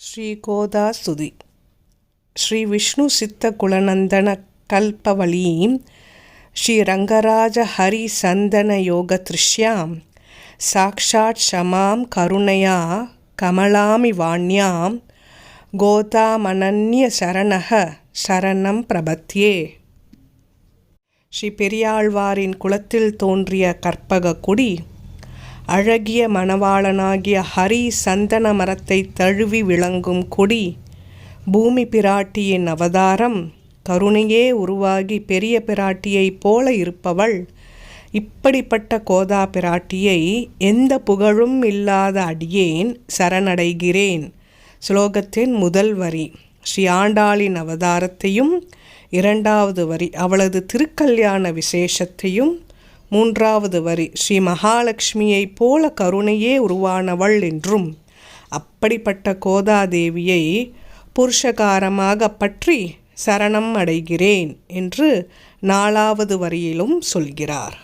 ஸ்ரீ கோதாசுதி ஸ்ரீ விஷ்ணு சித்த குலநந்தன கல்பவலீம் ஸ்ரீ ரங்கராஜ ஹரி சந்தன யோக திருஷ்யாம் சாக்ஷாத் ஷமாம் கருணையா கமலாமி வாண்யாம் கோதாமனன்ய சரணக சரணம் பிரபத்யே. ஸ்ரீ பெரியாழ்வாரின் குலத்தில் தோன்றிய கற்பக குடி அழகிய மணவாளனாகிய ஹரி சந்தன மரத்தை தழுவி விளங்கும் கொடி பூமி பிராட்டியின் அவதாரம் கருணையே உருவாகி பெரிய பிராட்டியைப் போல இருப்பவள். இப்படிப்பட்ட கோதா பிராட்டியை எந்த புகழும் இல்லாத அடியேன் சரணடைகிறேன். ஸ்லோகத்தின் முதல் வரி ஸ்ரீ ஆண்டாளின் அவதாரத்தையும் இரண்டாவது வரி அவளது திருக்கல்யாண விசேஷத்தையும் மூன்றாவது வரி ஸ்ரீ மகாலட்சுமியைப் போல கருணையே உருவானவள் என்றும் அப்படிப்பட்ட கோதாதேவியை புருஷகாரமாக பற்றி சரணம் அடைகிறேன் என்று நாலாவது வரியிலும் சொல்கிறார்.